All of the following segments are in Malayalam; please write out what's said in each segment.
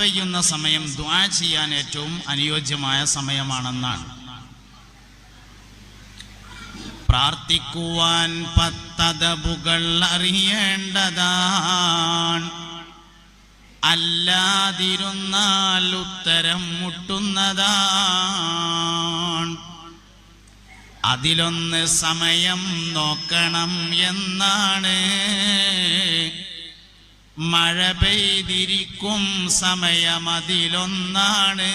പെയ്യുന്ന സമയം ദ്വാ ചെയ്യാൻ ഏറ്റവും അനുയോജ്യമായ സമയമാണെന്നാണ്. പ്രാർത്ഥിക്കുവാൻ പത്തതബുകൾ അറിയേണ്ടതാണ്. അല്ലാതിരുന്നാൽ ഉത്തരം മുട്ടുന്നതാണ്. അതിലൊന്ന് സമയം നോക്കണം എന്നാണ്. മഴ പെയ്തിരിക്കും സമയം അതിലൊന്നാണ്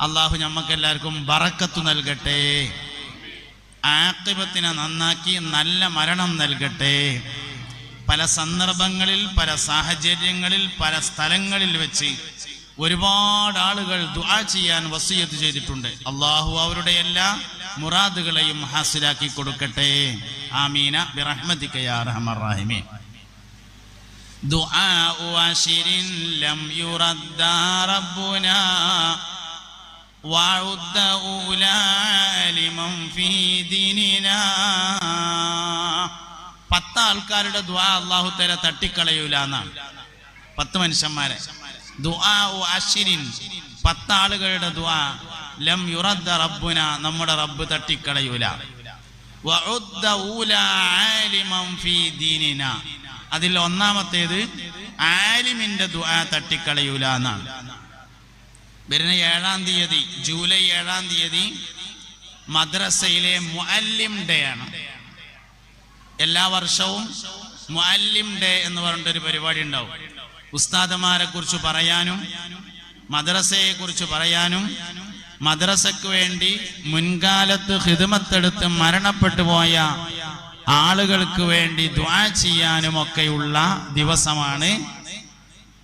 അള്ളാഹു ഞമ്മക്കെല്ലാവർക്കും ബറക്കത്തു നൽകട്ടെ. ആക്തിപത്തിനെ നന്നാക്കി നല്ല മരണം നൽകട്ടെ. പല സന്ദർഭങ്ങളിൽ പല സാഹചര്യങ്ങളിൽ പല സ്ഥലങ്ങളിൽ വെച്ച് ഒരുപാട് ആളുകൾ ദുആ ചെയ്യാൻ വസീയത്ത് ചെയ്തിട്ടുണ്ട്. അള്ളാഹു അവരുടെ എല്ലാ മുറാദുകളെയും ഹാസിലാക്കി കൊടുക്കട്ടെ ആമീന ബിറഹ്മതിക യാ അർഹമർ റഹീമീൻ دعاء عشر لم يرد ربنا وعد أولى لمن في ديننا പത്ത് ആൾക്കാരുടെ ദ്വാ അള്ളാഹു തല തട്ടിക്കളയൂല എന്നാണ് പത്ത് മനുഷ്യന്മാരെ ദുആ അഷിരിൻ പത്ത് ആളുകളുടെ ദ്വാ ലം യുറദ്ദ റബ്ബുന നമ്മുടെ റബ്ബ് തട്ടിക്കളയൂല. അതിൽ ഒന്നാമത്തേത് ആലിമിന്റെ ദുആ തട്ടിക്കളയൂല എന്നാണ്. വരുന്ന ഏഴാം തീയതി ജൂലൈ ഏഴാം തീയതി മദ്രസയിലെ മുഅല്ലിം ഡേ ആണ്. എല്ലാ വർഷവും മുഅല്ലിം ഡേ എന്ന് പറഞ്ഞിട്ടൊരു പരിപാടി ഉണ്ടാവും. ഉസ്താദമാരെ കുറിച്ച് പറയാനും മദ്രസയെ കുറിച്ച് പറയാനും മദ്രസക്ക് വേണ്ടി മുൻകാലത്ത് ഹിതമത്തെടുത്ത് മരണപ്പെട്ടു പോയ ആളുകൾക്ക് വേണ്ടി ദ്വാ ചെയ്യാനുമൊക്കെയുള്ള ദിവസമാണ്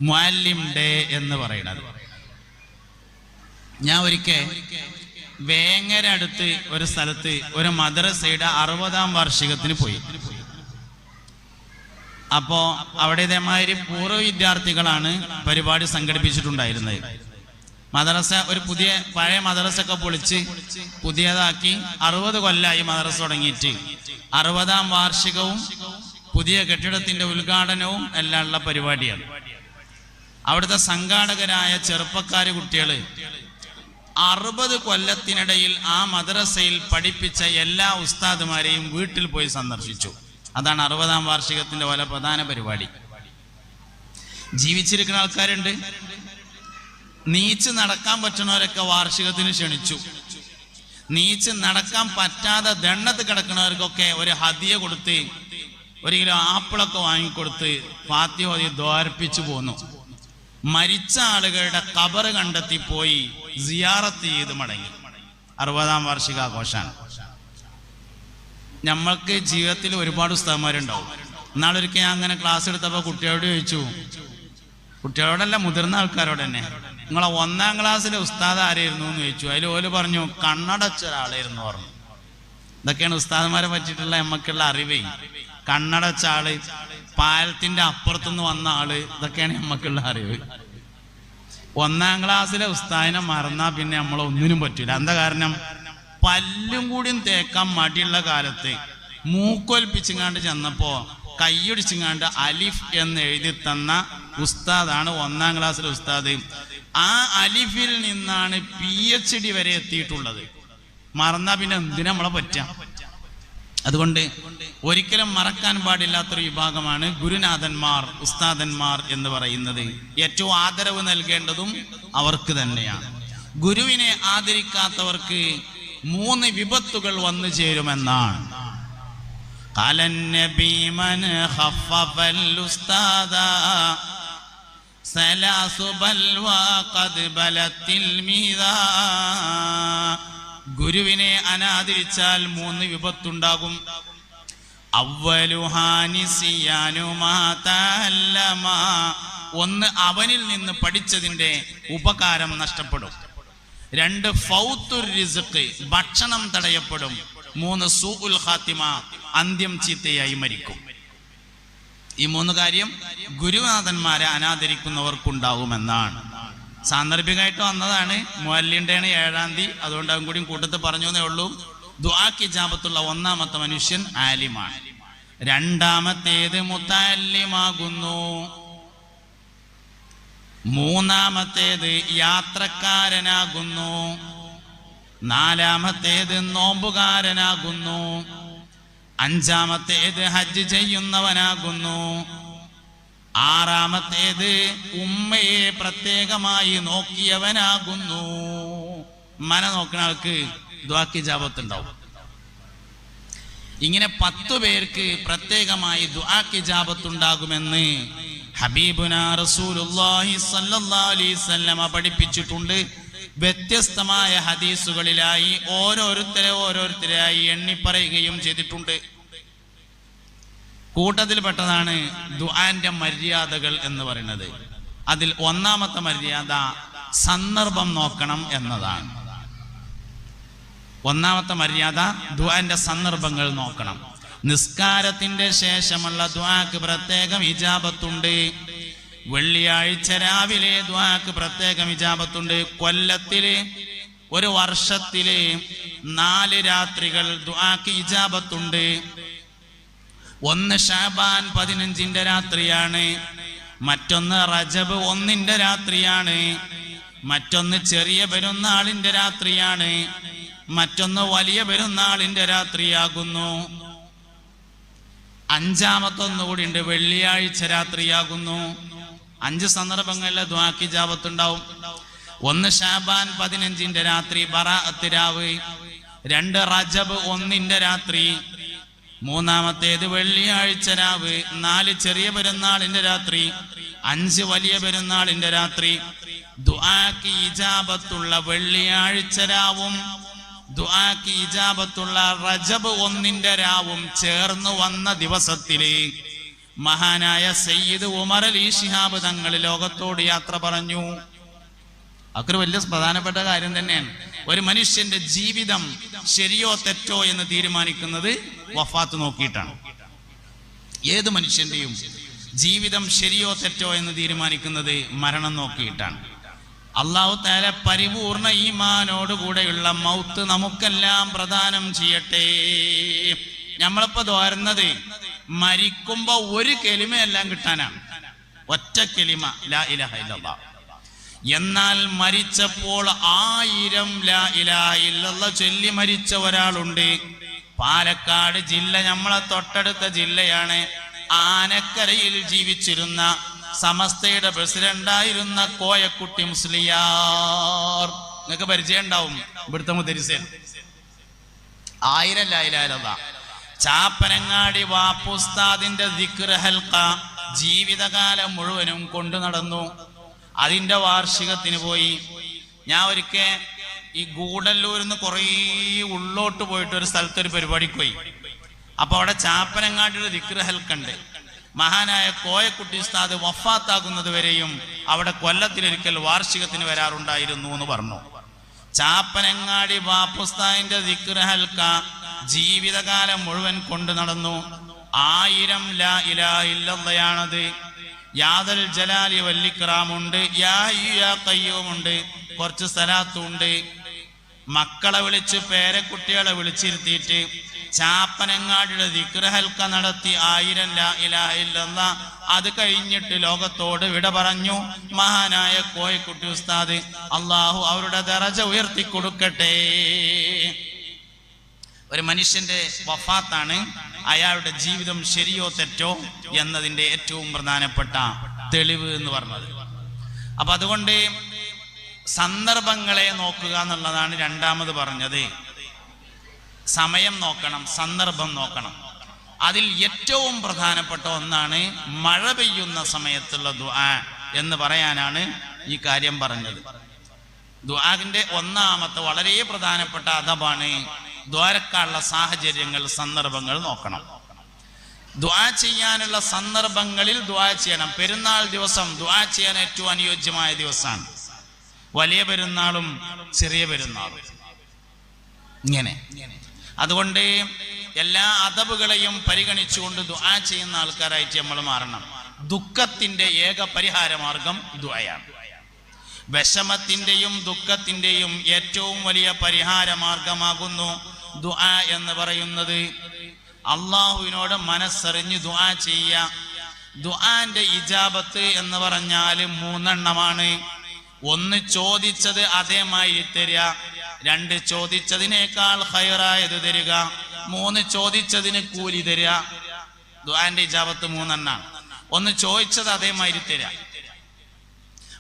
മുഅല്ലിം ഡേ എന്ന് പറയുന്നത്. ഞാൻ ഒരിക്കൽ വേങ്ങര അടുത്ത് ഒരു സ്ഥലത്ത് ഒരു മദ്രസയുടെ അറുപതാം വാർഷികത്തിന് പോയി. അപ്പോ അവിടെ ഇതേമാതിരി പൂർവ വിദ്യാർത്ഥികളാണ് പരിപാടി സംഘടിപ്പിച്ചിട്ടുണ്ടായിരുന്നത്. മദ്രസ ഒരു പുതിയ പഴയ മദ്രസ ഒക്കെ പൊളിച്ച് പുതിയതാക്കി അറുപത് കൊല്ലമായി മദ്രസ തുടങ്ങിയിട്ട്. അറുപതാം വാർഷികവും പുതിയ കെട്ടിടത്തിന്റെ ഉദ്ഘാടനവും എല്ലാം ഉള്ള പരിപാടിയാണ്. അവിടുത്തെ സംഘാടകരായ ചെറുപ്പക്കാര് കുട്ടികൾ അറുപത് കൊല്ലത്തിനിടയിൽ ആ മദ്രസയിൽ പഠിപ്പിച്ച എല്ലാ ഉസ്താദുമാരെയും വീട്ടിൽ പോയി സന്ദർശിച്ചു. അതാണ് അറുപതാം വാർഷികത്തിന്റെ പോലെ പ്രധാന പരിപാടി. ജീവിച്ചിരിക്കുന്ന ആൾക്കാരുണ്ട്. നീച്ച് നടക്കാൻ പറ്റുന്നവരൊക്കെ വാർഷികത്തിന് ക്ഷണിച്ചു. നീച്ച് നടക്കാൻ പറ്റാതെ ദണ്ണത്ത് കിടക്കുന്നവർക്കൊക്കെ ഒരു ഹതിയ കൊടുത്ത് ഒരു കിലോ ആപ്പിളൊക്കെ വാങ്ങിക്കൊടുത്ത് ഫാത്തിഹോദി ദ്വാർപ്പിച്ചു പോന്നു. മരിച്ച ആളുകളുടെ കബറ് കണ്ടെത്തി പോയി സിയാറത്ത് ചെയ്ത് മടങ്ങി. അറുപതാം വാർഷികാഘോഷാണ്. നമ്മൾക്ക് ജീവിതത്തിൽ ഒരുപാട് ഉസ്താദന്മാരുണ്ടാവും എന്നാളൊരിക്കൽ ഞാൻ അങ്ങനെ ക്ലാസ് എടുത്തപ്പോൾ കുട്ടികളോട് ചോദിച്ചു. കുട്ടികളോടല്ല മുതിർന്ന ആൾക്കാരോട് തന്നെ. നിങ്ങളെ ഒന്നാം ക്ലാസ്സിലെ ഉസ്താദ് ആരായിരുന്നു എന്ന് ചോദിച്ചു. അതിൽ ഓൽ പറഞ്ഞു കണ്ണടച്ച ഒരാളായിരുന്നു പറഞ്ഞു. ഇതൊക്കെയാണ് ഉസ്താദന്മാരെ പറ്റിയിട്ടുള്ള നമുക്കുള്ള അറിവേ. കണ്ണടച്ച ആൾ പാലത്തിന്റെ അപ്പുറത്തുനിന്ന് വന്ന ആൾ ഇതൊക്കെയാണ് നമ്മക്കുള്ള അറിവ്. ഒന്നാം ക്ലാസ്സിലെ ഉസ്താദിനെ മറന്നാ പിന്നെ നമ്മളെ ഒന്നിനും പറ്റൂല. എന്താ കാരണം? പല്ലും കൂടിയും തേക്കാൻ മടിയുള്ള കാലത്ത് മൂക്കൊൽപ്പിച്ചിങ്ങാണ്ട് ചെന്നപ്പോ കൈയൊടിച്ചിങ്ങാണ്ട് അലിഫ് എന്ന് എഴുതി തന്ന ഉസ്താദാണ് ഒന്നാം ക്ലാസ്സിലെ ഉസ്താദ്. ആ അലിഫിൽ നിന്നാണ് പി എച്ച് ഡി വരെ എത്തിയിട്ടുള്ളത്. മറന്നാ പിന്നെ എന്തിനാ നമ്മളെ പറ്റ അതുകൊണ്ട് ഒരിക്കലും മറക്കാൻ പാടില്ലാത്തൊരു വിഭാഗമാണ് ഗുരുനാഥന്മാർ ഉസ്താദന്മാർ എന്ന് പറയുന്നത്. ഏറ്റവും ആദരവ് നൽകേണ്ടതും അവർക്ക് തന്നെയാണ്. ഗുരുവിനെ ആദരിക്കാത്തവർക്ക് മൂന്ന് വിപത്തുകൾ വന്നു ചേരുമെന്നാണ്. കാലൻ ഉസ്താദാ സലാസു ബൽവ കത് ബലത്തിൽ മീതാ. ഗുരുവിനെ അനാദരിച്ചാൽ മൂന്ന് വിപത്തുണ്ടാകും. ഒന്ന് അവനിൽ നിന്ന് പഠിച്ചതിന്റെ ഉപകാരം നഷ്ടപ്പെടും. രണ്ട് ഫൗത്തു ഭക്ഷണം തടയപ്പെടും. മൂന്ന് സൂ ഉൽ ഖാത്തിമ അന്ത്യം ചീത്തയായി മരിക്കും. ഈ മൂന്ന് കാര്യം ഗുരുനാഥന്മാരെ അനാദരിക്കുന്നവർക്കുണ്ടാകുമെന്നാണ്. സാന്ദർഭികമായിട്ട് വന്നതാണ് മുഅല്ലിന്റെയാണ് ഏഴാം തീയതി. അതുകൊണ്ട് അവൻ കൂടി കൂട്ടത്തിൽ പറഞ്ഞു എന്നേ ഉള്ളൂ. ദ്വാക്കി ജാപത്തുള്ള ഒന്നാമത്തെ മനുഷ്യൻ ആലിമാണ്. രണ്ടാമത്തേത് മുത്താലിമാകുന്നു മൂന്നാമത്തേത് യാത്രക്കാരനാകുന്നു. നാലാമത്തേത് നോമ്പുകാരനാകുന്നു. അഞ്ചാമത്തേത് ഹജ്ജ് ചെയ്യുന്നവനാകുന്നു. ആറാമത്തേത് ഉമ്മയെ പ്രത്യേകമായി നോക്കിയവനാകുന്നു. മന നോക്കുന്ന ആൾക്ക് ദ്വാക്കി ജാപത്തുണ്ടാവും ഇങ്ങനെ പത്തു പേർക്ക് പ്രത്യേകമായി ദ്വാക്കി ജാപത്തുണ്ടാകുമെന്ന് ഹബീബുന സ്വല്ലല്ലാഹു അലൈഹി പഠിപ്പിച്ചിട്ടുണ്ട്. വ്യത്യസ്തമായ ഹദീസുകളിലായി ഓരോരുത്തരെ ഓരോരുത്തരായി എണ്ണി പറയുകയും ചെയ്തിട്ടുണ്ട്. കൂട്ടത്തിൽപ്പെട്ടതാണ് ദുആന്റെ മര്യാദകൾ എന്ന് പറയുന്നത്. അതിൽ ഒന്നാമത്തെ മര്യാദ സന്ദർഭം നോക്കണം എന്നതാണ്. ഒന്നാമത്തെ മര്യാദ ദുആന്റെ സന്ദർഭങ്ങൾ നോക്കണം. നിസ്കാരത്തിന്റെ ശേഷമുള്ള ദുആക്ക് പ്രത്യേകം ഇജാബത്തുണ്ട്. വെള്ളിയാഴ്ച രാവിലെ ദ്വാക്ക് പ്രത്യേകം ഇജാബത്തുണ്ട്. കൊല്ലത്തിൽ ഒരു വർഷത്തിൽ നാല് രാത്രികൾ ദ്വാക്ക് ഇജാബത്തുണ്ട്. ഒന്ന് ഷാബാൻ പതിനഞ്ചിന്റെ രാത്രിയാണ്. മറ്റൊന്ന് റജബ് ഒന്നിന്റെ രാത്രിയാണ്. മറ്റൊന്ന് ചെറിയ പെരുന്നാളിന്റെ രാത്രിയാണ്. മറ്റൊന്ന് വലിയ പെരുന്നാളിന്റെ രാത്രിയാകുന്നു. അഞ്ചാമത്തൊന്നുകൂടി ഉണ്ട് വെള്ളിയാഴ്ച രാത്രിയാകുന്നു. അഞ്ച് സന്ദർഭങ്ങളിൽ ദ്വാക്കി ജാപത്തുണ്ടാവും ഒന്ന് ഷാബാൻ പതിനഞ്ചിന്റെ രാത്രി ബറാഅത്ത് രാവ് രണ്ട് റജബ് ഒന്നിന്റെ രാത്രി മൂന്നാമത്തേത് വെള്ളിയാഴ്ച രാവ് നാല് ചെറിയ പെരുന്നാളിന്റെ രാത്രി അഞ്ച് വലിയ പെരുന്നാളിന്റെ രാത്രി. ദുആക്ക് ഇജാബത്തുള്ള വെള്ളിയാഴ്ച രാവും ദുആക്ക് ഇജാബത്തുള്ള റജബ് ഒന്നിന്റെ രാവും ചേർന്ന് വന്ന ദിവസത്തിൽ മഹാനായ സയ്യിദ് ഉമർ അലി ഷിഹാബ് തങ്ങൾ ലോകത്തോട് യാത്ര പറഞ്ഞു. അതൊരു വലിയ പ്രധാനപ്പെട്ട കാര്യം തന്നെയാണ്. ഒരു മനുഷ്യന്റെ ജീവിതം ശരിയോ തെറ്റോ എന്ന് തീരുമാനിക്കുന്നത് വഫാത്ത് നോക്കിയിട്ടാണ്. ഏത് മനുഷ്യന്റെയും ജീവിതം ശരിയോ തെറ്റോ എന്ന് തീരുമാനിക്കുന്നത് മരണം നോക്കിയിട്ടാണ്. അള്ളാഹു താല പരിപൂർണ ഈമാനോടുകൂടെയുള്ള മൗത്ത് നമുക്കെല്ലാം പ്രദാനം ചെയ്യട്ടെ. നമ്മളിപ്പോ തോരുന്നത് മരിക്കുമ്പോ ഒരു കെലിമയെല്ലാം കിട്ടാനാണ് ഒറ്റ കെലിമ ലാ ഇലഹ ഇല്ലല്ലാ. എന്നാൽ മരിച്ചപ്പോൾ ആയിരം ലാ ഇലാഹ ചൊല്ലി മരിച്ച ഒരാളുണ്ട്. പാലക്കാട് ജില്ല നമ്മളെ തൊട്ടടുത്ത ജില്ലയാണ്. ആനക്കരയിൽ ജീവിച്ചിരുന്ന സമസ്തയുടെ പ്രസിഡന്റായിരുന്ന കോയക്കുട്ടി മുസ്ലിയാർ. നിങ്ങൾക്ക് പരിചയം ഉണ്ടാവും ഇവിടുത്തെ മുദരിസൻ. ആയിരം ലായിലാരത ചാപ്പനങ്ങാടി വാപ്പുസ്താദിന്റെ ഹൽക്ക ജീവിതകാലം മുഴുവനും കൊണ്ടു നടന്നു. അതിന്റെ വാർഷികത്തിന് പോയി. ഞാൻ ഒരിക്കൽ ഈ ഗൂഡല്ലൂരിൽ നിന്ന് കുറേ ഉള്ളോട്ട് പോയിട്ട് ഒരു സ്ഥലത്ത് ഒരു പരിപാടിക്ക് പോയി. അപ്പൊ അവിടെ ചാപ്പനങ്ങാടിയുടെ ദിക്ർ ഉണ്ട് മഹാനായ കോയക്കുട്ടി ഉസ്താദ് വഫാത്താകുന്നത് വരെയും അവിടെ കൊല്ലത്തിലൊരിക്കൽ വാർഷികത്തിന് വരാറുണ്ടായിരുന്നു എന്ന് പറഞ്ഞു. ചാപ്പനങ്ങാടി ബാപ്പുസ്താദിന്റെ ദിക്ർ ഹൽക്ക ജീവിതകാലം മുഴുവൻ കൊണ്ടു നടന്നു. ആയിരം ലാ ഇലാ ഇല്ലയാണത് യാദൽ ജലാലി വല്ലിക്രാമുണ്ട്. കയ്യൂമുണ്ട് കുറച്ച് സ്ഥലത്തുണ്ട് മക്കളെ വിളിച്ച് പേരക്കുട്ടികളെ വിളിച്ചിരുത്തിയിട്ട് ചാപ്പനങ്ങാടിയുടെ ദിക്രഹൽക്ക നടത്തി ആയിരം ലാ ഇലാ ഇല്ലെന്ന അത് കഴിഞ്ഞിട്ട് ലോകത്തോട് വിട പറഞ്ഞു മഹാനായ കോയക്കുട്ടി ഉസ്താദ് അള്ളാഹു അവരുടെ ദറജ ഉയർത്തി കൊടുക്കട്ടെ ഒരു മനുഷ്യന്റെ വഫാത്താണ് അയാളുടെ ജീവിതം ശരിയോ തെറ്റോ എന്നതിന്റെ ഏറ്റവും പ്രധാനപ്പെട്ട തെളിവ് എന്ന് പറഞ്ഞത്. അപ്പൊ അതുകൊണ്ട് സന്ദർഭങ്ങളെ നോക്കുക എന്നുള്ളതാണ് രണ്ടാമത് പറഞ്ഞത്. സമയം നോക്കണം സന്ദർഭം നോക്കണം. അതിൽ ഏറ്റവും പ്രധാനപ്പെട്ട ഒന്നാണ് മഴ പെയ്യുന്ന സമയത്തുള്ള ദുആ എന്ന് പറയാനാണ് ഈ കാര്യം പറഞ്ഞത്. ദുആാഗിന്റെ ഒന്നാമത്തെ വളരെ പ്രധാനപ്പെട്ട അദബാണ് ദ്വാരക്കാനുള്ള സാഹചര്യങ്ങൾ സന്ദർഭങ്ങൾ നോക്കണം. ദ്വാ ചെയ്യാനുള്ള സന്ദർഭങ്ങളിൽ ദ്വാ ചെയ്യണം. പെരുന്നാൾ ദിവസം ദ്വാ ചെയ്യാൻ ഏറ്റവും അനുയോജ്യമായ ദിവസമാണ്. വലിയ പെരുന്നാളും ചെറിയ പെരുന്നാളും. ഇങ്ങനെ. അതുകൊണ്ട് എല്ലാ അതവുകളെയും പരിഗണിച്ചുകൊണ്ട് ദ്വാ ചെയ്യുന്ന ആൾക്കാരായിട്ട് നമ്മൾ മാറണം. ദുഃഖത്തിന്റെ ഏക പരിഹാര മാർഗം ദുആയാണ് വിഷമത്തിന്റെയും ദുഃഖത്തിന്റെയും ഏറ്റവും വലിയ പരിഹാര മാർഗമാകുന്നു ദുആ എന്ന് പറയുന്നത്. അള്ളാഹുവിനോട് മനസ്സറിഞ്ഞ് ദുആ ചെയ്യുക ദുആന്റെ ഇജാബത്ത് എന്ന് പറഞ്ഞാൽ മൂന്നെണ്ണമാണ്. ഒന്ന് ചോദിച്ചത് അതേമായി തരിക. രണ്ട് ചോദിച്ചതിനേക്കാൾ ഹയറായത് തരിക. മൂന്ന് ചോദിച്ചതിന് കൂലി തരിക. ദുആന്റെ ഇജാബത്ത് മൂന്നെണ്ണാണ്. ഒന്ന് ചോദിച്ചത് അതേമായി തരിക.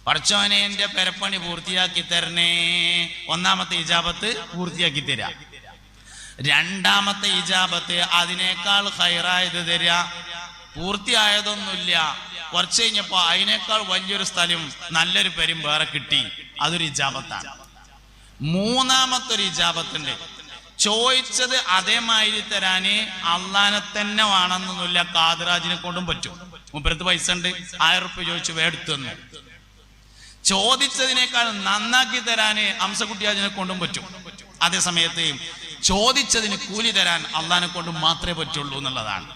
പഠിച്ചോനെ എന്റെ പെരപ്പണി പൂർത്തിയാക്കി തരണേ. ഒന്നാമത്തെ ഇജാബത്ത് പൂർത്തിയാക്കി തരിക. രണ്ടാമത്തെ ഇജാബത്ത് അതിനേക്കാൾ ഹൈറായത് തരിക പൂർത്തിയായതൊന്നുമില്ല. കുറച്ച് കഴിഞ്ഞപ്പോ അതിനേക്കാൾ വലിയൊരു സ്ഥലം നല്ലൊരു പേരും വേറെ കിട്ടി. അതൊരു ഇജാബത്താണ്. മൂന്നാമത്തെ ഒരു ഇജാബത്തുണ്ട്. ചോദിച്ചത് അതേമാതിരി തരാന് അള്ളാനെ തന്നെ വേണമെന്നൊന്നുമില്ല കാതിരാജിനെ കൊണ്ടും പറ്റും. മുപ്പരത്ത് പൈസ ഉണ്ട്. ആയിരം റുപ്യ ചോദിച്ചു വേടുത്തുന്നു ചോദിച്ചതിനേക്കാൾ നന്നാക്കി തരാന് അംസകുട്ടിയാജിനെ കൊണ്ടും പറ്റും. അതേ സമയത്ത് ചോദിച്ചതിന് കൂലി തരാൻ അള്ളഹാനെ കൊണ്ട് മാത്രമേ പറ്റുള്ളൂ എന്നുള്ളതാണ്.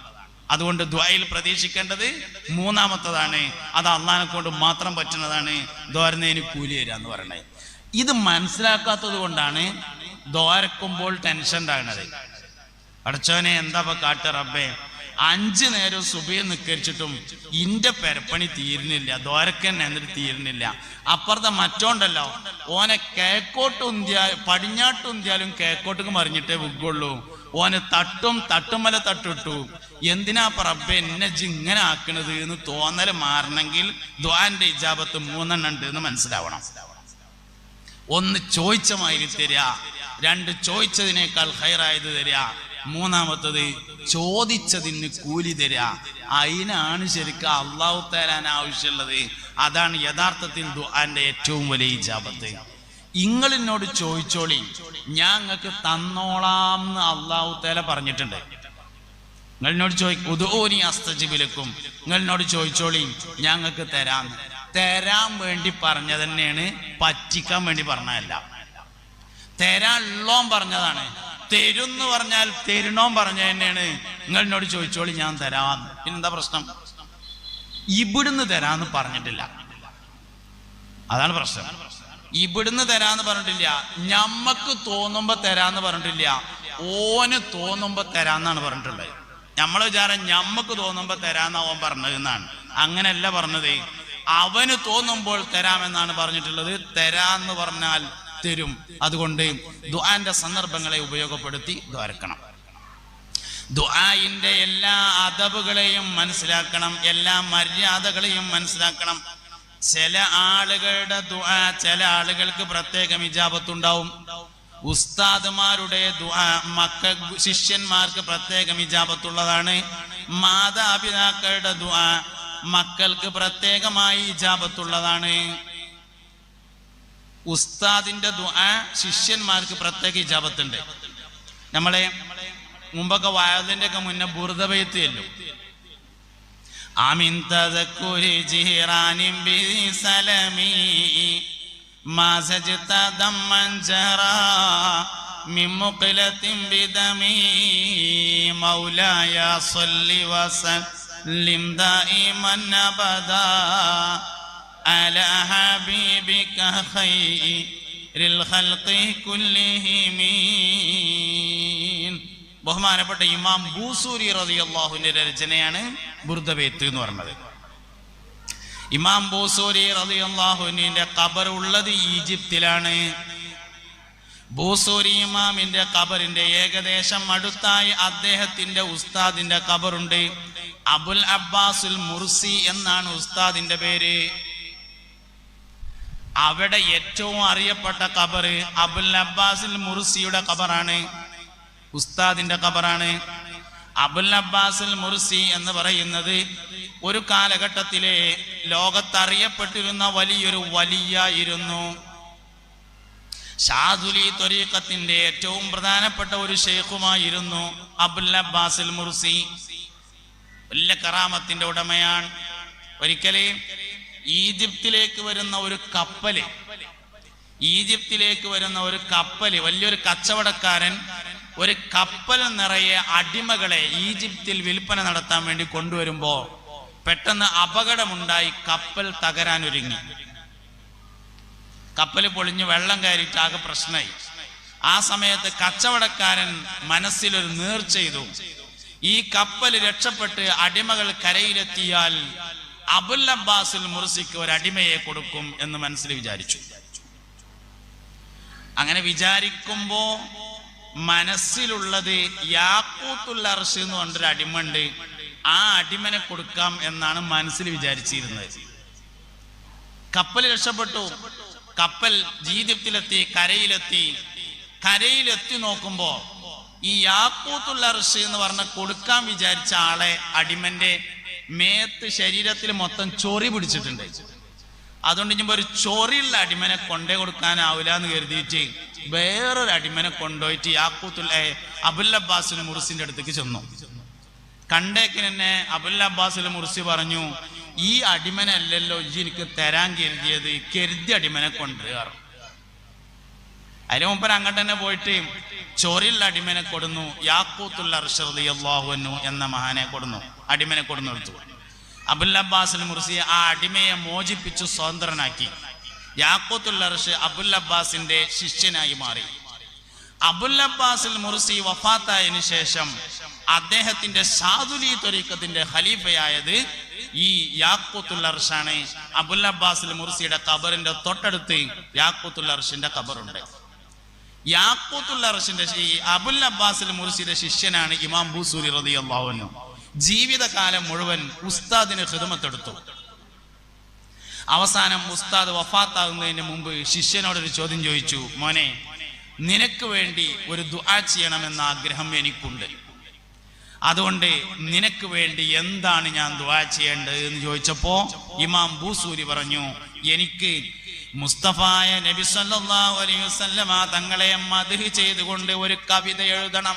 അതുകൊണ്ട് ദ്വായിൽ പ്രതീക്ഷിക്കേണ്ടത് മൂന്നാമത്തതാണ്. അത് അള്ളഹാനെ കൊണ്ട് മാത്രം പറ്റുന്നതാണ്. ദ്വാരനേന് കൂലി തരിക എന്ന് പറയുന്നത് ഇത് മനസ്സിലാക്കാത്തത് കൊണ്ടാണ് ദ്വാരക്കുമ്പോൾ ടെൻഷൻ ഉണ്ടാകുന്നത് അടച്ചോനെ എന്താ കാട്ട് റബ്ബേ? അഞ്ചു നേരം സുബിയെ നിക്കരിച്ചിട്ടും ഇന്റെ പെരപ്പണി തീരുന്നില്ല. ദ്വാരക്കൻ എന്നിട്ട് തീരുന്നില്ല. അപ്പുറത്തെ മറ്റോണ്ടല്ലോ ഓനെ കേക്കോട്ട് ഉന്തിയാ പടിഞ്ഞാട്ട് ഉന്തിയാലും കേക്കോട്ടുക്ക് മറിഞ്ഞിട്ടേ വിഗുള്ളൂ ഓനെ തട്ടും തട്ടുമല തട്ടിട്ടു. എന്തിനാ പറബ് എന്നെ ജിങ്ങനെ ആക്കണത് എന്ന് തോന്നൽ മാറണമെങ്കിൽ ദ്വാന്റെ ഇജാബത്ത് മൂന്നെണ്ണം ഉണ്ട് എന്ന് മനസ്സിലാവണം. ഒന്ന് ചോദിച്ച മാതിരി തരിക. രണ്ട് ചോദിച്ചതിനേക്കാൾ ഹൈറായത് തരിക. മൂന്നാമത്തത് ചോദിച്ചതിന് കൂലി തരിക അതിനാണ് ശരിക്കും അള്ളാഹു തരാൻ ആവശ്യമുള്ളത്. അതാണ് യഥാർത്ഥത്തിൽ ദുആന്റെ ഏറ്റവും വലിയ ഇജാബത്ത്. ഇങ്ങളിനോട് ചോദിച്ചോളി ഞാൻ നിങ്ങൾക്ക് തന്നോളാം എന്ന് അള്ളാഹു തേല പറഞ്ഞിട്ടുണ്ട്. നിങ്ങളിനോട് ചോദി ഉദോനി അസ്തജിബിലക്കും. നിങ്ങളിനോട് ചോദിച്ചോളി ഞങ്ങൾക്ക് തരാന്ന് തരാൻ വേണ്ടി പറഞ്ഞത് തന്നെയാണ് പറ്റിക്കാൻ വേണ്ടി പറഞ്ഞതല്ല. തരാൻ ഉള്ളോം പറഞ്ഞതാണ്. തരുന്ന് പറഞ്ഞാൽ തരുണോൻ പറഞ്ഞ തന്നെയാണ്. നിങ്ങൾ എന്നോട് ചോദിച്ചോളി ഞാൻ തരാന്ന്. പിന്നെന്താ പ്രശ്നം? ഇവിടുന്ന് തരാന്ന് പറഞ്ഞിട്ടില്ല. അതാണ് പ്രശ്നം. ഇവിടുന്ന് തരാന്ന് പറഞ്ഞിട്ടില്ല. ഞമ്മക്ക് തോന്നുമ്പോ തരാന്ന് പറഞ്ഞിട്ടില്ല. ഓന് തോന്നുമ്പോ തരാന്നാണ് പറഞ്ഞിട്ടുള്ളത്. നമ്മളെ വിചാരം ഞമ്മക്ക് തോന്നുമ്പോ തരാന്നാ ഓൻ പറഞ്ഞത് എന്നാണ്. അങ്ങനെയല്ല പറഞ്ഞത്. അവന് തോന്നുമ്പോൾ തരാമെന്നാണ് പറഞ്ഞിട്ടുള്ളത്. തരാന്ന് പറഞ്ഞാൽ തരും. അതുകൊണ്ട് ദുആന്റെ സന്ദർഭങ്ങളെ ഉപയോഗപ്പെടുത്തി ദ്വാരക്കണം. ദുആയിന്റെ എല്ലാ അദബുകളെയും മനസ്സിലാക്കണം എല്ലാ മര്യാദകളെയും മനസ്സിലാക്കണം. ചില ആളുകളുടെ ദുആ ചില ആളുകൾക്ക് പ്രത്യേകം ഇജാബത്തുണ്ടാവും. ഉസ്താദ്മാരുടെ ദുആ മക്ക ശിഷ്യന്മാർക്ക് പ്രത്യേകം ഇജാബത്തുള്ളതാണ്. മാതാപിതാക്കളുടെ ദുആ മക്കൾക്ക് പ്രത്യേകമായി ഇജാബത്തുള്ളതാണ്. ഉസ്താദിന്റെ ദുആ ശിഷ്യന്മാർക്ക് പ്രത്യേക ഇജാബത്തുണ്ട് നമ്മളെ മുമ്പൊക്കെ വായതിന്റെ ഒക്കെ മുന്നേ ബുർദബയത്ത് ചെല്ലും ആമിൻ തദക്കുരി ജിഹ്റാനിൻ ബിസലമി ما زجت دما جرى من مقلة بدمي مولاي صل وسلم دائما أبدا على حبيبك خير الخلق كلهم ബഹുമാനപ്പെട്ട ഇമാം ബൂസൂരി റളിയല്ലാഹുവിന്റെ രചനയാണ് ബുർദബേത്ത് എന്ന് പറഞ്ഞത് ഇമാം ബൂസൂരി റളിയല്ലാഹുവിന്റെ ഖബർ ഉള്ളത് ഈജിപ്തിലാണ് ബൂസൂരി ഇമാമിന്റെ ഖബറിന്റെ ഏകദേശം അടുത്തായി അദ്ദേഹത്തിന്റെ ഉസ്താദിന്റെ ഖബറുണ്ട് അബുൽ അബ്ബാസുൽ മുർസി എന്നാണ് ഉസ്താദിന്റെ പേര് അവിടെ ഏറ്റവും അറിയപ്പെട്ട ഖബർ അബുൽ അബ്ബാസിൽ മുർസിയുടെ ഖബറാണ്. ഉസ്താദിന്റെ ഖബറാണ്. അബുൽ അബ്ബാസിൽ മുർസി എന്ന് പറയുന്നത് ഒരു കാലഘട്ടത്തിലെ ലോകത്തറിയപ്പെട്ടിരുന്ന വലിയൊരു വലിയായിരുന്നു. ഷാദുലി ത്വരീഖത്തിന്റെ ഏറ്റവും പ്രധാനപ്പെട്ട ഒരു ഷെയ്ഖുമായിരുന്നു അബുൽ അബ്ബാസിൽ മുർസി. വലിയ കറാമത്തിന്റെ ഉടമയാണ്. ഒരിക്കലേ ഈജിപ്തിലേക്ക് വരുന്ന ഒരു കപ്പൽ. ഈജിപ്തിലേക്ക് വരുന്ന ഒരു കപ്പൽ വലിയൊരു കച്ചവടക്കാരൻ ഒരു കപ്പൽ നിറയെ അടിമകളെ ഈജിപ്തിൽ വിൽപ്പന നടത്താൻ വേണ്ടി കൊണ്ടുവരുമ്പോ പെട്ടെന്ന് അപകടമുണ്ടായി കപ്പൽ തകരാൻ ഒരുങ്ങി കപ്പൽ പൊളിഞ്ഞ് വെള്ളം കയറിയിട്ട് ആകെ പ്രശ്നമായി. ആ സമയത്ത് കച്ചവടക്കാരൻ മനസ്സിലൊരു നീർ ചെയ്തു ഈ കപ്പൽ രക്ഷപ്പെട്ട് അടിമകൾ കരയിലെത്തിയാൽ അബുൽ അബ്ബാസുൽ മുർസിക്ക് ഒരു അടിമയെ കൊടുക്കും എന്ന് മനസ്സിൽ വിചാരിച്ചു. അങ്ങനെ വിചാരിക്കുമ്പോ മനസ്സിലുള്ളത് യാക്കൂത്തുൽ അർഷ് എന്ന് പറഞ്ഞൊരു അടിമണ്ട് ആ അടിമനെ കൊടുക്കാം എന്നാണ് മനസ്സിൽ വിചാരിച്ചിരുന്നത്. കപ്പൽ രക്ഷപ്പെട്ടു. കപ്പൽ ജീവിതത്തിലെത്തി കരയിലെത്തി. കരയിലെത്തി നോക്കുമ്പോ ഈ യാക്കൂത്തുൽ അർഷ് എന്ന് പറഞ്ഞ കൊടുക്കാൻ വിചാരിച്ച ആളെ അടിമന്റെ മേത്ത് ശരീരത്തിൽ മൊത്തം ചൊറി പിടിച്ചിട്ടുണ്ട്. അതുകൊണ്ട് ഇനിയിപ്പോ ഒരു ചൊറിയുള്ള അടിമനെ കൊണ്ടേ കൊടുക്കാനാവില്ല എന്ന് കരുതിയിട്ട് വേറൊരു അടിമനെ കൊണ്ടുപോയിട്ട് യാക്കൂത്തുൽ ഏ, അബുൽ അബ്ബാസുൽ മുറിസിന്റെ അടുത്തേക്ക് ചെന്നു. കണ്ടേക്കിനെ അബുൽ അബ്ബാസുൽ മുർസി പറഞ്ഞു ഈ അടിമനല്ലല്ലോ ഇജ്ജ് എനിക്ക് തരാൻ കരുതിയത് കരുതി അടിമനെ കൊണ്ടുവരാറ് അതിന് മുമ്പ് അങ്ങോട്ട് തന്നെ പോയിട്ട് ചൊറിയുള്ള അടിമനെ കൊടുന്നു യാക്കൂത്തുൽ അർഷദി അള്ളാഹുനു എന്ന മഹാനെ കൊടുന്നു. അടിമനെ കൊടുന്നു അബുല്ലബ്ബാസ് അബുൽ അബ്ബാസുൽ ആ അടിമയെ മോചിപ്പിച്ചു സ്വതന്ത്രനാക്കി. യാക്കൂത്തുൽ അർഷ് അബുൽ അബ്ബാസിന്റെ ശിഷ്യനായി മാറി. അബുൽ അബ്ബാസിൽ മുർസി വഫാത്തായതിനു ശേഷം അദ്ദേഹത്തിന്റെ സാധുലി ത്വരീക്കത്തിന്റെ ഖലീഫയായത് ഈ യാക്കൂത്തുൽ അർഷാണ്. അബുൽ അബ്ബാസിൽ മുർസിയുടെ ഖബറിന്റെ തൊട്ടടുത്ത് യാക്കൂത്തുൽ അർഷിന്റെ ഖബറുണ്ട്. യാക്കൂത്തുൽ അർഷിന്റെ ഈ അബുൽ അബ്ബാസിൽ മുർസിയുടെ ശിഷ്യനാണ് ഇമാം ബൂസൂരി റളിയല്ലാഹു അൻഹു. ജീവിതകാലം മുഴുവൻ ഉസ്താദിന് ഹൃദമത്തെടുത്തു അവസാനം ഉസ്താദ് വഫാത്താകുന്നതിന് മുമ്പ് ശിഷ്യനോട് ഒരു ചോദ്യം ചോദിച്ചു മോനെ നിനക്ക് വേണ്ടി ഒരു ദുആ ചെയ്യണമെന്ന ആഗ്രഹം എനിക്കുണ്ട്. അതുകൊണ്ട് നിനക്ക് വേണ്ടി എന്താണ് ഞാൻ ദുആ ചെയ്യേണ്ടത്? എന്ന് ചോദിച്ചപ്പോ ഇമാം ബൂസൂരി പറഞ്ഞു എനിക്ക് മുസ്തഫായ നബി സല്ലല്ലാഹു അലൈഹി വസല്ലമ തങ്ങളെ മദ്ഹ് ചെയ്തുകൊണ്ട് ഒരു കവിത എഴുതണം.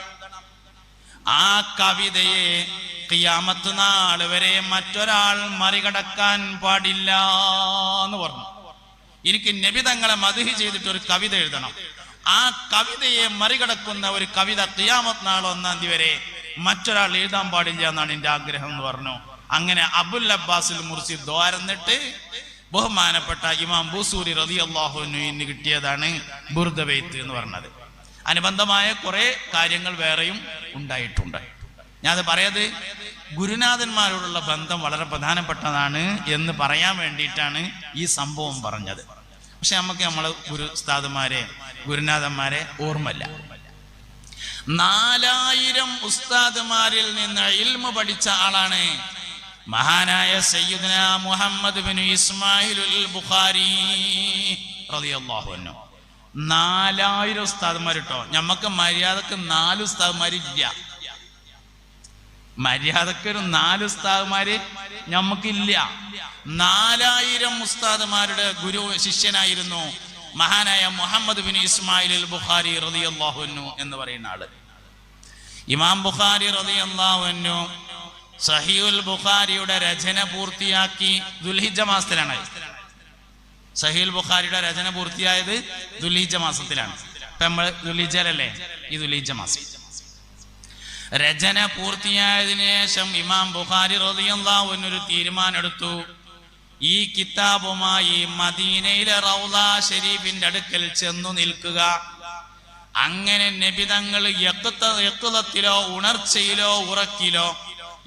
ആ കവിതയെ ഖിയാമത്ത് നാൾ വരെ മറ്റൊരാൾ മറികടക്കാൻ പാടില്ല എന്ന് പറഞ്ഞു. എനിക്ക് നബി തങ്ങളെ മദ്ഹ് ചെയ്തിട്ട് ഒരു കവിത എഴുതണം. ആ കവിതയെ മറികടക്കുന്ന ഒരു കവിത കിയാമത്ത് നാൾ ഒന്നാം തീയതി വരെ മറ്റൊരാൾ എഴുതാൻ പാടില്ല എന്നാണ് എന്റെ ആഗ്രഹം എന്ന് പറഞ്ഞു. അങ്ങനെ അബുൽ അബ്ബാസിൽ മുർസി ദ്വാരന്നിട്ട് ബഹുമാനപ്പെട്ട ഇമാം ബൂസൂരി റതി അള്ളാഹുവിന് കിട്ടിയതാണ് ബുർദബെയ്ത്ത് എന്ന് പറഞ്ഞത്. അനുബന്ധമായ കുറെ കാര്യങ്ങൾ വേറെയും ഉണ്ടായിട്ടുണ്ട്. ഞാനത് പറയത് ഗുരുനാഥന്മാരോടുള്ള ബന്ധം വളരെ പ്രധാനപ്പെട്ടതാണ് എന്ന് പറയാൻ വേണ്ടിയിട്ടാണ് ഈ സംഭവം പറഞ്ഞത്. പക്ഷെ നമുക്ക് നമ്മളെ ഗുരു ഉസ്താദുമാരെ ഗുരുനാഥന്മാരെ ഓർമ്മല്ല നാലായിരം ഉസ്താദുമാരിൽ നിന്ന് ഇൽമ പഠിച്ച ആളാണ് മഹാനായ സയ്യിദ്ന മുഹമ്മദ് ബിൻ ഇസ്മായിലുൽ ബുഖാരി അൻഹു. നാലായിരം ഉസ്താദുമാർ കേട്ടോ ഞമ്മക്ക് മര്യാദയ്ക്ക് നാല് ഉസ്താദുമാരില്ല. മര്യാദയ്ക്ക് ഒരു നാല് ഉസ്താദുമാര് നമുക്കില്ല നാലായിരം ഉസ്താദുമാരുടെ ഗുരു ശിഷ്യനായിരുന്നു മഹാനായ മുഹമ്മദ് ബിൻ ഇസ്മായിൽ ബുഖാരി റളിയല്ലാഹു അൻഹു എന്ന് പറയുന്ന ആൾ. ഇമാം ബുഖാരി റളിയല്ലാഹു അൻഹു സഹിയുൽ ബുഖാരിയുടെ രചന പൂർത്തിയാക്കി ദുൽഹിജ മാസത്തിലാണ്. സഹിയുൽ ബുഖാരിയുടെ രചന പൂർത്തിയായത് ദുൽഹിജ മാസത്തിലാണ്. ഇപ്പൊ നമ്മൾ ദുൽഹിജലല്ലേ ഈ ദുൽഹിജ മാസം. രചന പൂർത്തിയായതിനു ശേഷം ഇമാം ബുഖാരി അൻഹു ഒരു തീരുമാനമെടുത്തു. ഈ കിതാബുമായി മദീനയിലെ റൗല ഷരീഫിന്റെ അടുക്കൽ ചെന്നു നിൽക്കുക. അങ്ങനെ നബിതങ്ങൾ എത്തുതത്തിലോ ഉണർച്ചയിലോ ഉറക്കിലോ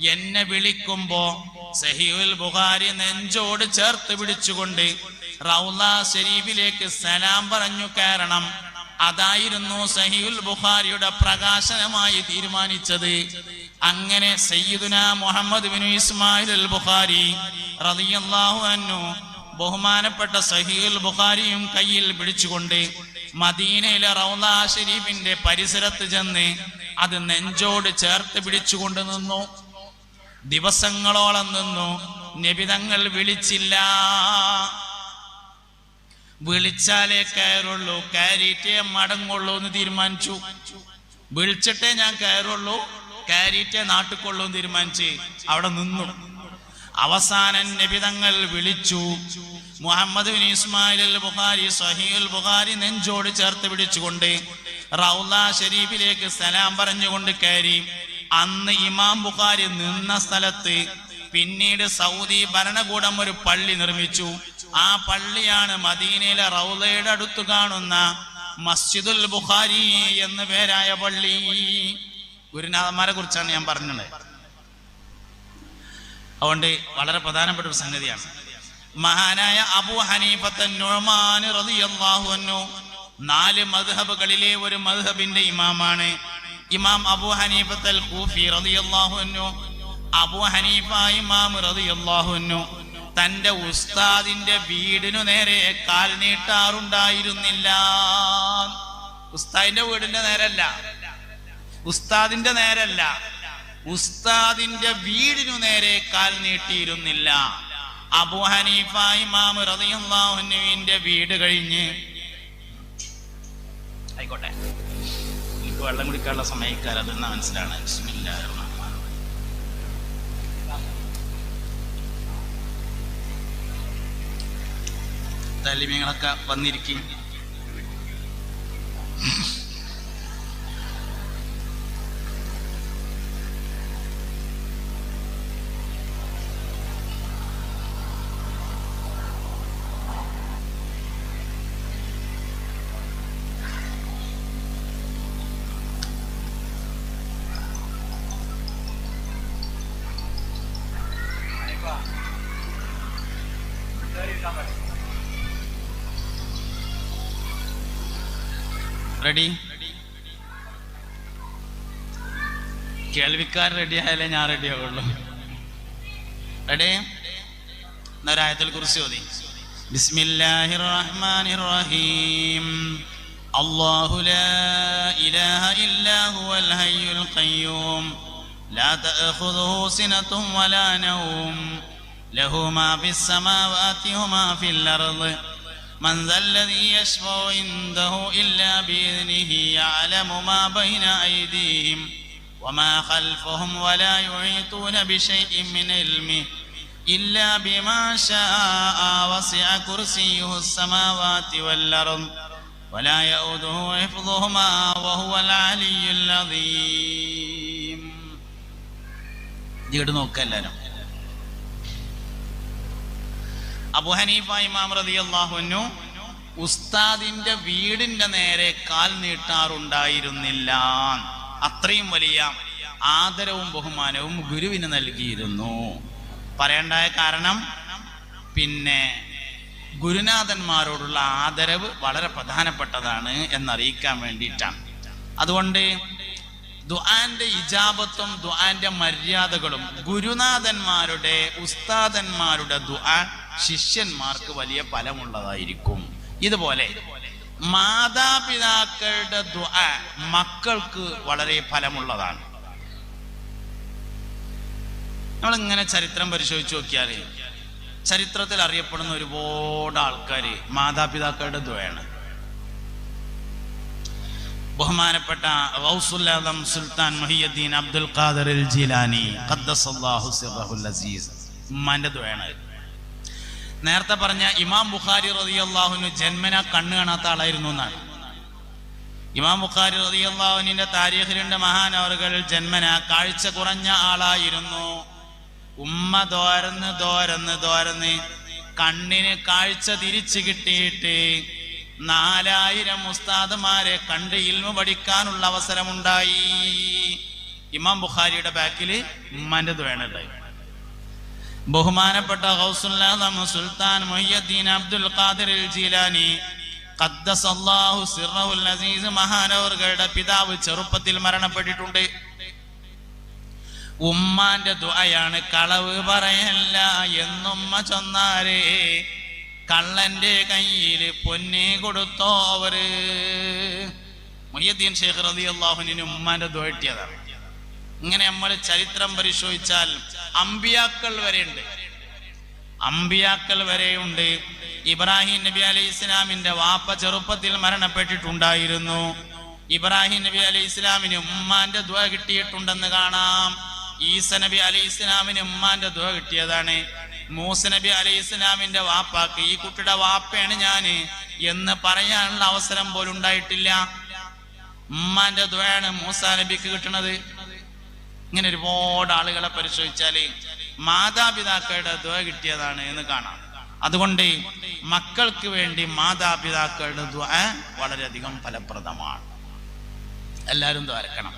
എന്നെ വിളിക്കുമ്പോ സഹീഹുൽ ബുഖാരി നെഞ്ചോട് ചേർത്ത് പിടിച്ചുകൊണ്ട് റൗല ഷരീഫിലേക്ക് സലാം പറഞ്ഞു കയറണം അതായിരുന്നു സഹിയുൽ ബുഖാരിയുടെ പ്രകാശനമായി തീരുമാനിച്ചത്. അങ്ങനെ സയ്യിദുന മുഹമ്മദ് ബിൻ ഇസ്മായിൽ അൽ ബുഖാരി റളിയല്ലാഹു അന്നു ബഹുമാനപ്പെട്ട സഹീൽ ബുഖാരിയും കയ്യിൽ പിടിച്ചുകൊണ്ട് മദീനയിലെ റൗല ഷരീഫിന്റെ പരിസരത്ത് ചെന്ന് അത് നെഞ്ചോട് ചേർത്ത് പിടിച്ചുകൊണ്ട് നിന്നു. ദിവസങ്ങളോളം നിന്നു. നിബിതങ്ങൾ വിളിച്ചില്ല. വിളിച്ചാലേ കയറുള്ളൂ. കയറിയിട്ടേ മടങ്ങുള്ളൂ എന്ന് തീരുമാനിച്ചു. വിളിച്ചിട്ടേ ഞാൻ കയറുള്ളൂ. കയറിയിട്ടേ നാട്ടിക്കൊള്ളൂ എന്ന് തീരുമാനിച്ച് അവിടെ നിന്നു. അവസാനം നബിതങ്ങൾ വിളിച്ചു. മുഹമ്മദ് ബിൻ ഇസ്മായിൽ ബുഖാരി സഹീൽ ബുഖാരി നെഞ്ചോട് ചേർത്ത് പിടിച്ചുകൊണ്ട് റൗല ഷരീഫിലേക്ക് സലാം പറഞ്ഞുകൊണ്ട് കയറി. അന്ന് ഇമാം ബുഖാരി നിന്ന സ്ഥലത്ത് പിന്നീട് സൗദി ഭരണകൂടം ഒരു പള്ളി നിർമ്മിച്ചു. ആ പള്ളിയാണ് മദീനയിലെ റൗലയുടെ അടുത്ത് കാണുന്ന മസ്ജിദുൽ ബുഖാരി എന്ന പേരായ പള്ളി. ഗുരുനാഥന്മാരെ കുറിച്ചാണ് ഞാൻ പറഞ്ഞത്. അതുകൊണ്ട് വളരെ പ്രധാനപ്പെട്ട ഒരു സംഗതിയാണ്. മഹാനായ അബു അൻഹു നാല് മദ്ഹബുകളിലെ ഒരു മദ്ഹബിന്റെ ഇമാമാണ്. ഇമാം അബു ഹനീഫത്തൽ ഖൂഫി റളിയല്ലാഹു അൻഹു അബു ഹനീഫ ഇമാം റളിയല്ലാഹു അൻഹു. തന്റെ ഉസ്താദിന്റെ വീടിനു നേരെ കാൽ നീട്ടാറുണ്ടായിരുന്നില്ല. ഉസ്താദിന്റെ വീടിന്റെ നേരല്ല. ഉസ്താദിന്റെ നേരല്ല. ഉസ്താദിന്റെ വീടിനു നേരെ കാൽ നീട്ടിയിരുന്നില്ല. അബു ഹനീഫ ഇമാം റളിയല്ലാഹുവിന്റെ വീട് കഴിഞ്ഞ് ആയിക്കോട്ടെ. എനിക്ക് വെള്ളം കുടിക്കാനുള്ള സമയക്കാർ അതെന്നാ മനസ്സിലാണ്. ബിസ്മില്ലാഹിർ തലിമിങ്ങളൊക്കെ വന്നിരിക്കും. റെഡി കേൾവിക്കാർ റെഡി ആയാലേ ഞാൻ റെഡി ആവുള്ളൂ. റെഡി എന്നൊരായത്തിൽ കുറിച്ച് ചോദി. ബിസ്മില്ലാഹി റഹ്മാനി റഹീം അല്ലാഹു ലാ ഇലാഹ ഇല്ലാ ഹുവൽ ഹയ്യുൽ ഖയ്യൂം. ലാ തഅഖുദുഹു സിനതും വലാ നൗം. ലഹു മാ ഫിസ് സമാവാതി വമാ ഫിൽ അർദ്. من ذا الذي يشفع عنده إلا بإذنه يعلم ما بين أيديهم وما خلفهم ولا يحيطون بشيء من علمه إلا بما شاء وسع كرسيه السماوات والأرض ولا يؤوده حفظهما وهو العلي العظيم അബു ഇമാം അള്ളാഹുനു ഉസ്താദിന്റെ വീടിന്റെ നേരെ കാൽ നീട്ടാറുണ്ടായിരുന്നില്ല. അത്രയും വലിയ ആദരവും ബഹുമാനവും ഗുരുവിന് നൽകിയിരുന്നു. പറയേണ്ടായ കാരണം പിന്നെ ഗുരുനാഥന്മാരോടുള്ള ആദരവ് വളരെ പ്രധാനപ്പെട്ടതാണ് എന്നറിയിക്കാൻ വേണ്ടിയിട്ടാണ്. അതുകൊണ്ട് ദുആന്റെ ഇജാബത്തും ദുആന്റെ മര്യാദകളും ഗുരുനാഥന്മാരുടെ ഉസ്താദന്മാരുടെ ദുആ ശിഷ്യന്മാർക്ക് വലിയ ഫലമുള്ളതായിരിക്കും. ഇതുപോലെ മാതാപിതാക്കളുടെ മക്കൾക്ക് വളരെ ഫലമുള്ളതാണ്. നമ്മൾ ഇങ്ങനെ ചരിത്രം പരിശോധിച്ചു നോക്കിയാൽ ചരിത്രത്തിൽ അറിയപ്പെടുന്ന ഒരുപാട് ആൾക്കാർ മാതാപിതാക്കളുടെ ദുആയാണ്. ബഹുമാനപ്പെട്ട ഗൗസുല്ലാദം സുൽത്താൻ മുഹിയുദ്ദീൻ അബ്ദുൽ ഖാദർ ജിലാനി ഖദ്ദസല്ലാഹു അസീസ് ഉമ്മാന്റെ ദുആയാണ്. അത്. നേരത്തെ പറഞ്ഞ ഇമാം ബുഖാരി റതി റളിയല്ലാഹുവിന് ജന്മന കണ്ണ് കാണാത്ത ആളായിരുന്നു എന്നാണ്. ഇമാം ബുഖാരി റതി റളിയല്ലാഹുവിന്റെ താരീഖിലുണ്ട് മഹാനവറുകൾ ജന്മന കാഴ്ച കുറഞ്ഞ ആളായിരുന്നു. ഉമ്മ ദോരന്ന് ദോരന്ന് ദോരന്ന് കണ്ണിന് കാഴ്ച തിരിച്ചു കിട്ടിയിട്ട് നാലായിരം ഉസ്താദുമാരെ കണ്ട് ഇൽമ പഠിക്കാനുള്ള അവസരമുണ്ടായി. ഇമാം ബുഖാരിയുടെ ബാക്കിൽ ഉമ്മാന്റെ ദ്വേണുണ്ടായി ബഹുമാനപ്പെട്ട ഗൗസുല്ലാദം സുൽത്താൻ മൊയ്യദ്ദീൻ അബ്ദുൽ ഖാദിർ ജീലാനി അസീസ് പിതാവ് ചെറുപ്പത്തിൽ മരണപ്പെട്ടിട്ടുണ്ട്. ഉമ്മാന്റെ ദുആയാണ് കളവ് പറയല്ല എന്നുമ്മ ചൊന്നാരേ കള്ളന്റെ കയ്യിൽ പൊന്നെ കൊടുത്തോവര് മൊയ്യദ്ദീൻ ഷേഖ് റതി അള്ളാഹുവിന് ഉമ്മാന്റെ ദുആ കിട്ടിയതാണ്. ഇങ്ങനെ നമ്മൾ ചരിത്രം പരിശോധിച്ചാൽ അമ്പിയാക്കൾ വരെയുണ്ട്. അമ്പിയാക്കൾ വരെയുണ്ട്. ഇബ്രാഹിം നബി അലൈഹി ഇസ്ലാമിന്റെ വാപ്പ ചെറുപ്പത്തിൽ മരണപ്പെട്ടിട്ടുണ്ടായിരുന്നു. ഇബ്രാഹിം നബി അലൈഹി ഇസ്ലാമിന് ഉമ്മാന്റെ ദുആ കിട്ടിയിട്ടുണ്ടെന്ന് കാണാം. ഈസ നബി അലൈഹി ഇസ്ലാമിന് ഉമ്മാന്റെ ദുആ കിട്ടിയതാണ്. മൂസ നബി അലൈഹി ഇസ്ലാമിന്റെ വാപ്പാക്ക് ഈ കുട്ടിയുടെ വാപ്പയാണ് ഞാൻ എന്ന് പറയാനുള്ള അവസരം പോലും ഉണ്ടായിട്ടില്ല ഉമ്മാന്റെ ദുആണ് മൂസ നബിക്ക് കിട്ടുന്നത് ഇങ്ങനെ ഒരുപാട് ആളുകളെ പരിശോധിച്ചാൽ മാതാപിതാക്കളുടെ ദുആ കിട്ടിയതാണ് എന്ന് കാണാം. അതുകൊണ്ട് മക്കൾക്ക് വേണ്ടി മാതാപിതാക്കളുടെ ദുആ വളരെയധികം ഫലപ്രദമാണ്. എല്ലാവരും ദ്വാരക്കണം.